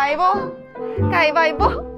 가위바위보? 가위바위보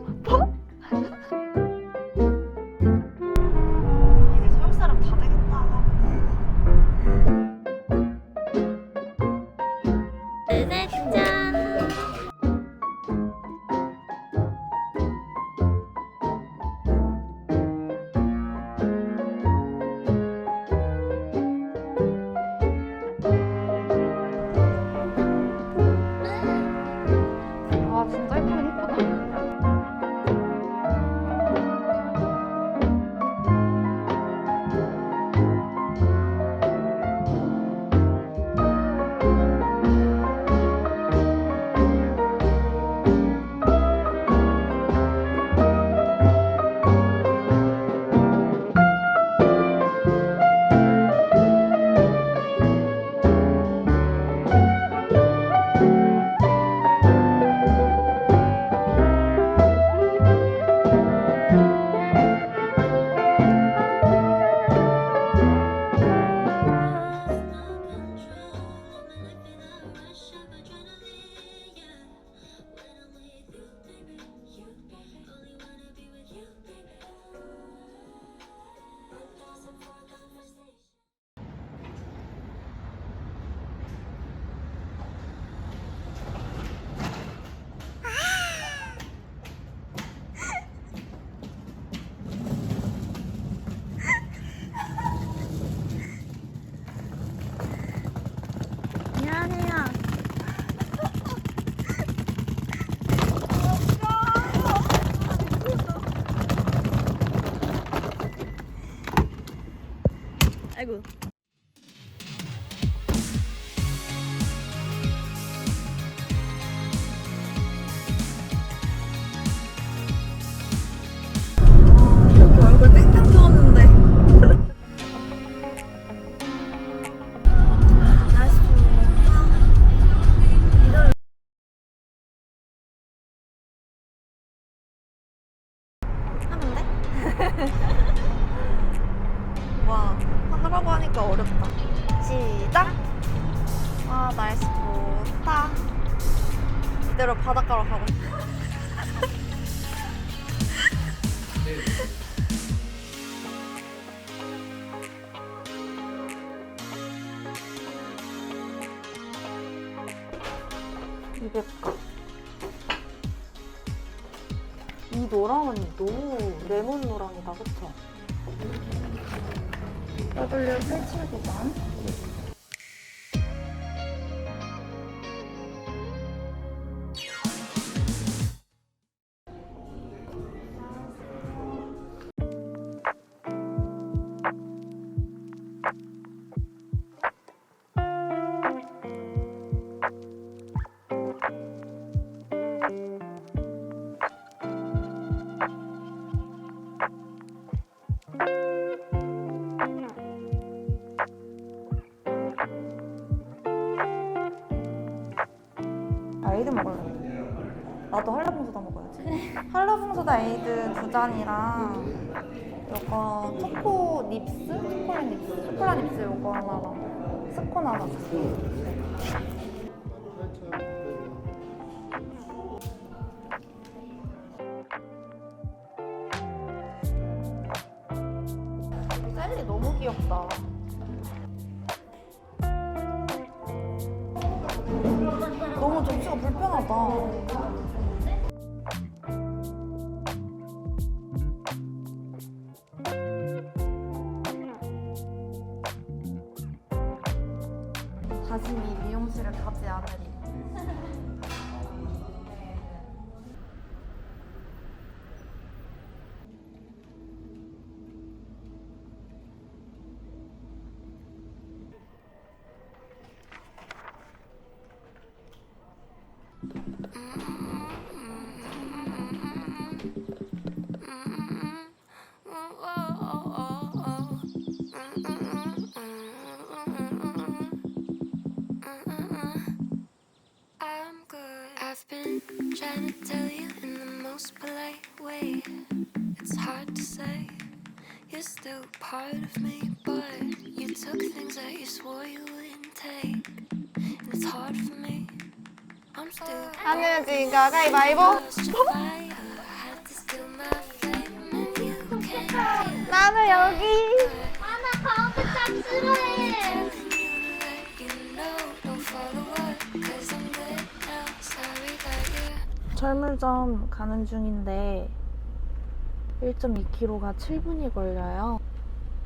날씨 좋다. 이대로 바닷가로 가고 싶어. 이 노랑은 너무 레몬 노랑이다 그쵸? W 879번. 나도 한라봉소다 먹어야지 한라봉소다 에이드 두 잔이랑 요거 초코 닙스? 초콜릿 닙스? 초콜릿 닙스 요거 하나랑 스콘 하나 젤리 너무 귀엽다 너무 접시가 불편하다. Polite way. It's hard to say. You're still part of me, but you took things that you swore you wouldn't take. And it's hard for me. I'm still 지가 가위바위보. 나는 여기. now. Sorry that you're 철물점 가는 중인데 1.2km가 7분이 걸려요.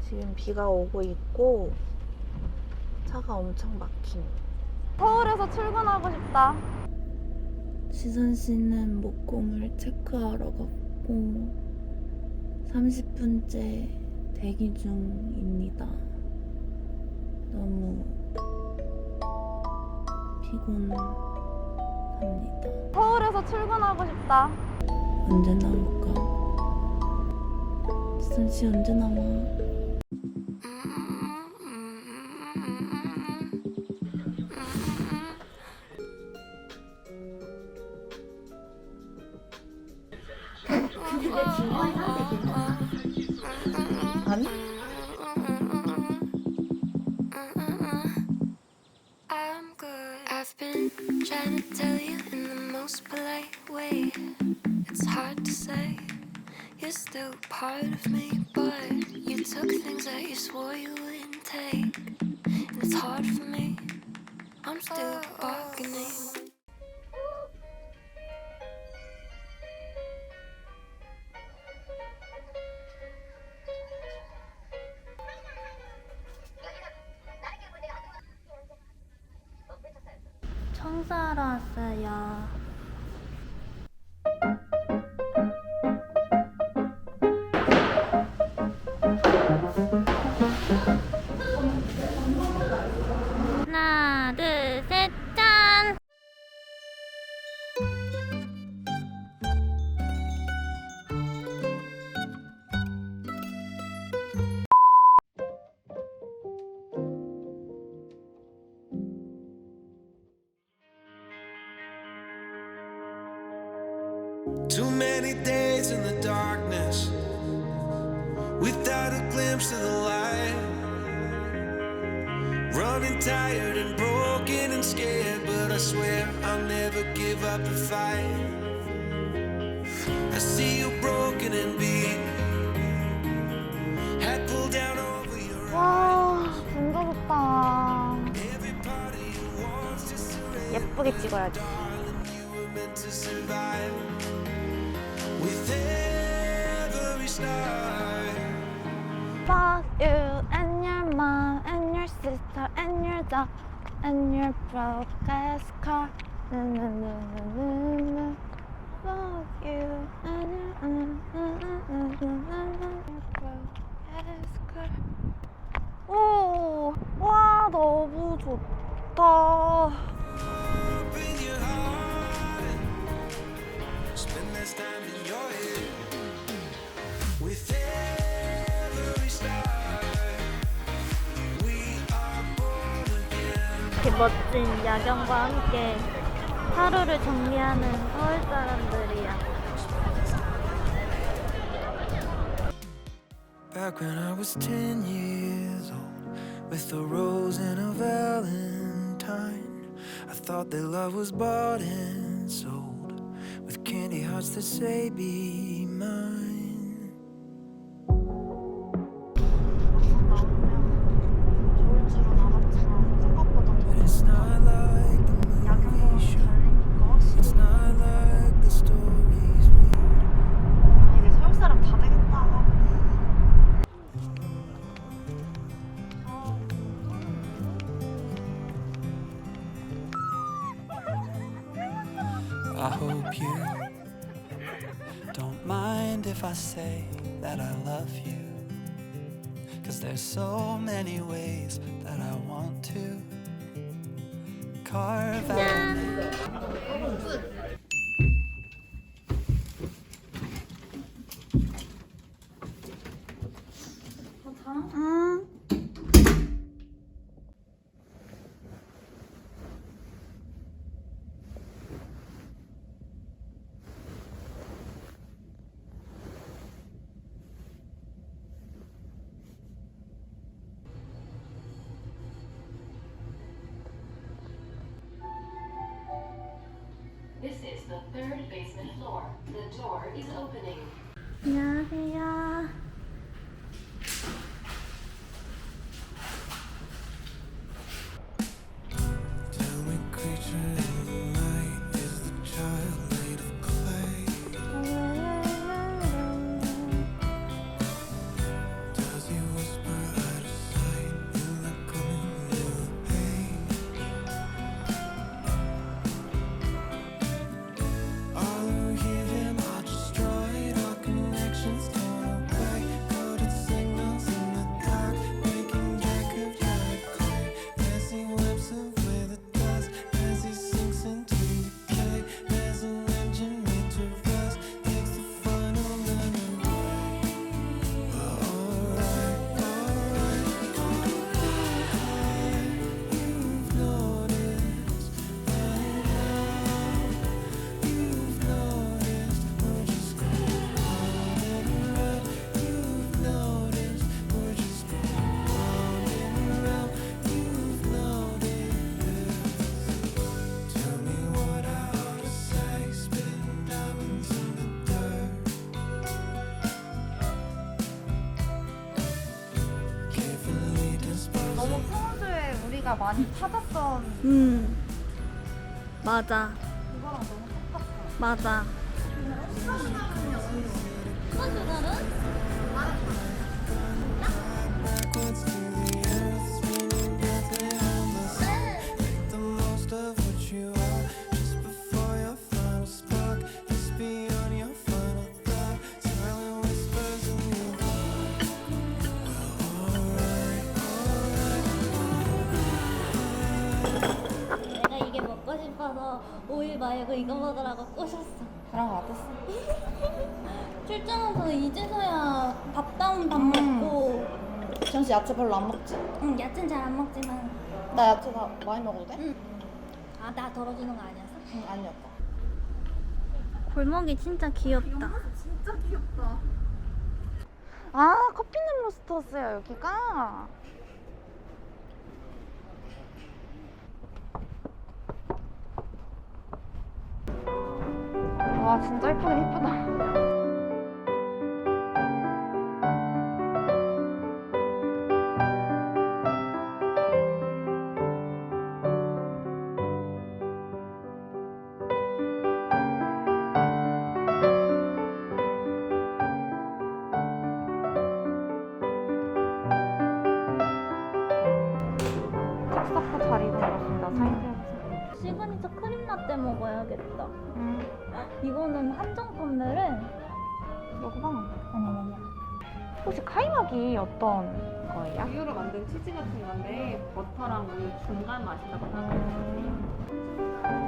지금 비가 오고 있고 차가 엄청 막힘. 서울에서 출근하고 싶다. 시선 씨는 목공을 체크하러 갔고 30분째 대기 중입니다. 너무 피곤합니다. 서울에서 출근하고 싶다. 언제 나올까? 지선 씨 언제 나와? 아니? I'm good. I've been trying to tell you in the most polite way. It's hard to say. You're still part of me, but you took things that you swore you wouldn't take. And it's hard for me. I'm still bargaining. 청소하러 왔어요. Too many days in the darkness without a glimpse of the light. Running tired and broken and scared, but I swear I'll never give up the fight. I see you broken and beat, head pulled down over your eyes. 와, 진짜 좋다. Every part of you wants to surrender. 예쁘게 찍어야지. and your broke ass car. Na, na, na, na, na, na. Fuck you and your uh, uh, uh, uh, uh, uh, your broke ass car. 오, 와 너무 좋다. 멋진 야경과 함께 하루를 정리하는 서울 사람들이야. Back when I was 10 years old, with a rose and a valentine, I thought that love was bought and sold, with candy hearts that say, Be mine. Many ways the third basement floor. The door is opening. 안녕 우리가 많이 찾았던 음. 맞아. 그거랑 너무 똑같아. 맞아. the earth, 말고 이거 먹으라고 꼬셨어. 그런 거 같았어. 출장 와서 이제서야 밥 다운 밥 음. 먹고 전씨 야채 별로 안 먹지? 응 야채는 잘 안 먹지만 나 야채 다 많이 먹어도 돼? 응. 아 나 덜어주는 거 아니었어? 응, 아니었다. 골목이 진짜 귀엽다. 진짜 귀엽다. 아, 커피는 로스터스야, 여기가. 와, 진짜 예쁘긴 예쁘다. 싹싹 잘 익어버렸습니다, 사이드 야채. 시그니처 크림 라떼 먹어야겠다. 음, 이거는 한정 판매래. 먹어봐. 아니 아니 아니. 혹시 카이막이 어떤 거예요? 우유로 만든 치즈 같은 건데 버터랑 우유 중간 맛이라고 생각하시면 생각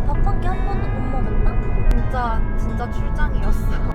밥 한 끼 한 번도 못 먹었다. 진짜, 진짜 출장이었어.